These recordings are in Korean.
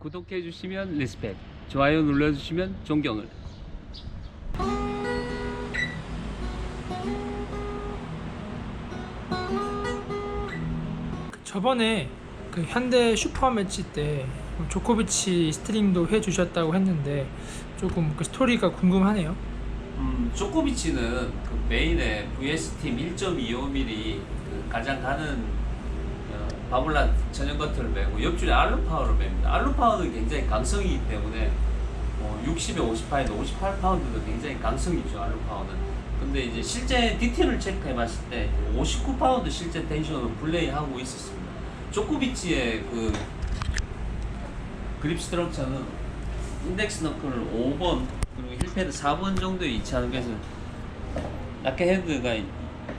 구독해 주시면 리스펙, 좋아요 눌러 주시면 존경을. 저번에 그 현대 슈퍼 매치 때 조코비치 스트링도 해 주셨다고 했는데 조금 그 스토리가 궁금하네요. 음, 조코비치는 그 메인에 VS팀 1.25mm 그 가장 가는 어, 바블라 전용 커트를 매고 옆줄에 알루파워를 맵니다. 알루파워는 굉장히 강성이기 때문에 어, 60에 58에도 58파운드도 굉장히 강성이죠 알루파워는. 근데 이제 실제 디테일을 체크해 봤을 때 59파운드 실제 텐션으로 플레이하고 있었습니다. 조코비치의 그 그립 스트럭처는 인덱스 너클 5번 그리고 힐패드 4번 정도에 위치하는 것은 라켓 헤드가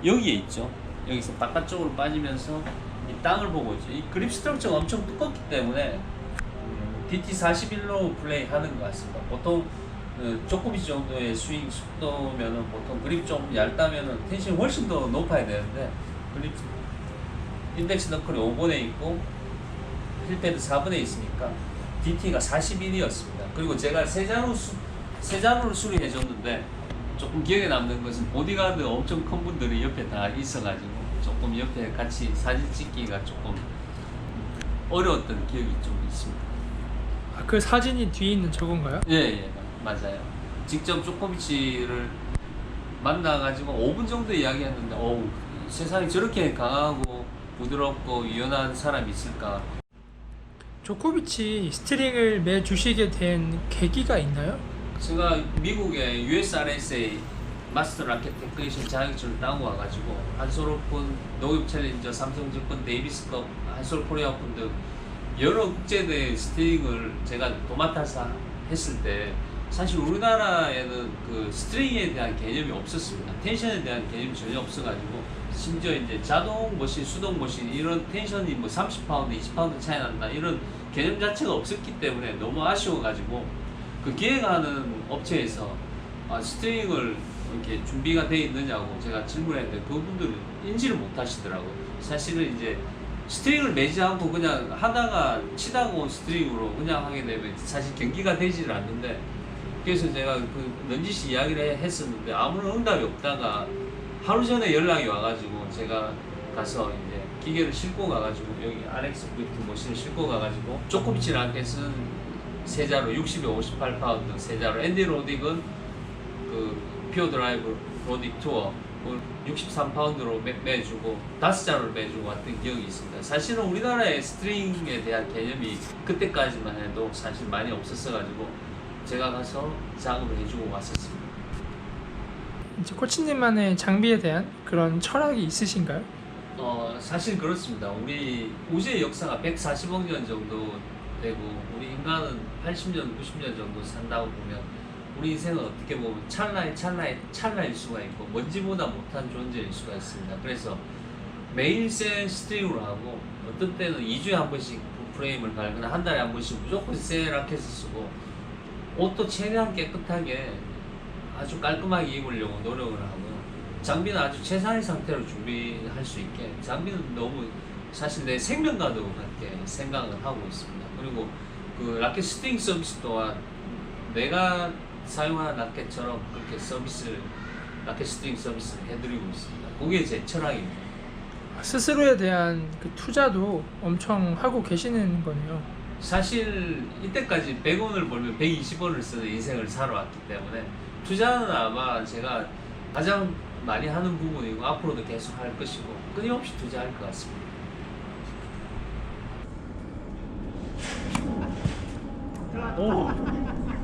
여기에 있죠. 여기서 바깥쪽으로 빠지면서 이 땅을 보고 있죠. 이 그립 스트럭처가 엄청 두껍기 때문에 음, DT 41로 플레이하는 것 같습니다. 보통 그 조코비치 정도의 스윙 속도면은 보통 그립 좀 얇다면은 텐션이 훨씬 더 높아야 되는데 그립 인덱스 너클이 5번에 있고 힐패드 4번에 있으니까 DT가 41이었습니다. 그리고 제가 세 자루 수, 세 자루를 수리해 줬는데 조금 기억에 남는 것은 보디가드 엄청 큰 분들이 옆에 다 있어가지고 조금 옆에 같이 사진 찍기가 조금 어려웠던 기억이 좀 있습니다. 아, 그 사진이 뒤에 있는 저건가요? 예, 예, 맞아요. 직접 조코비치를 만나가지고 5분 정도 이야기했는데, 어우, 세상에 저렇게 강하고 부드럽고 유연한 사람이 있을까? 조코비치 스트링을 매 주시게 된 계기가 있나요? 제가 미국의 USRSA 마스터 라켓 테크니션 자격증을 따고 와가지고 한솔 오픈, 농협 챌린저, 삼성증권, 데이비스컵, 한솔 코리아 오픈 등 여러 국제대회 스트링을 제가 도맡아서 했을 때 사실 우리나라에는 그 스트링에 대한 개념이 없었습니다. 텐션에 대한 개념이 전혀 없어가지고 심지어 이제 자동 머신, 수동 머신 이런 텐션이 뭐 30파운드, 20파운드 차이 난다 이런 개념 자체가 없었기 때문에 너무 아쉬워가지고 그 기획하는 업체에서 아, 스트링을 이렇게 준비가 돼 있느냐고 제가 질문했는데 그분들은 인지를 못 하시더라고요. 사실은 이제 스트링을 매지 않고 그냥 하다가 치다가 온 스트링으로 그냥 하게 되면 사실 경기가 되지를 않는데 그래서 제가 그 넌지시 이야기를 했었는데 아무런 응답이 없다가 하루 전에 연락이 와가지고 제가 가서 이제 기계를 싣고 가가지고 여기 RX 브리트 머신을 싣고 가가지고 조코비치 라켓은 세 자루 60에 58파운드 세 자루 앤디 로딕은 그 피어 드라이브 로딕 투어 63파운드로 매, 매주고 다섯 자루를 매주고 왔던 기억이 있습니다. 사실은 우리나라의 스트링에 대한 개념이 그때까지만 해도 사실 많이 없었어가지고 제가 가서 작업을 해주고 왔었습니다. 이제 코치님만의 장비에 대한 그런 철학이 있으신가요? 어 사실 그렇습니다. 우리 우주의 역사가 140억 년 정도 되고 우리 인간은 80년, 90년 정도 산다고 보면 우리 인생은 어떻게 보면 찰나의 찰나의 찰나일 수가 있고 먼지보다 못한 존재일 수가 있습니다. 그래서 매일 새 스트링으로 하고 어떤 때는 2주에 한 번씩 프레임을 갈거나 한 달에 한 번씩 무조건 새 라켓을 쓰고 옷도 최대한 깨끗하게 아주 깔끔하게 입으려고 노력을 하고 장비는 아주 최상의 상태로 준비할 수 있게 장비는 너무 사실 내 생명과도 같게 생각을 하고 있습니다. 그리고 그 라켓 스팅 서비스 또한 내가 사용하는 라켓처럼 그렇게 서비스를 라켓 스팅 서비스를 해드리고 있습니다. 그게 제 철학입니다. 스스로에 대한 그 투자도 엄청 하고 계시는 거네요. 사실 이때까지 100원을 벌면 120원을 쓰는 인생을 살아왔기 때문에 투자는 아마 제가 가장 많이 하는 부분이고 앞으로도 계속 할 것이고 끊임없이 투자할 것 같습니다. 오.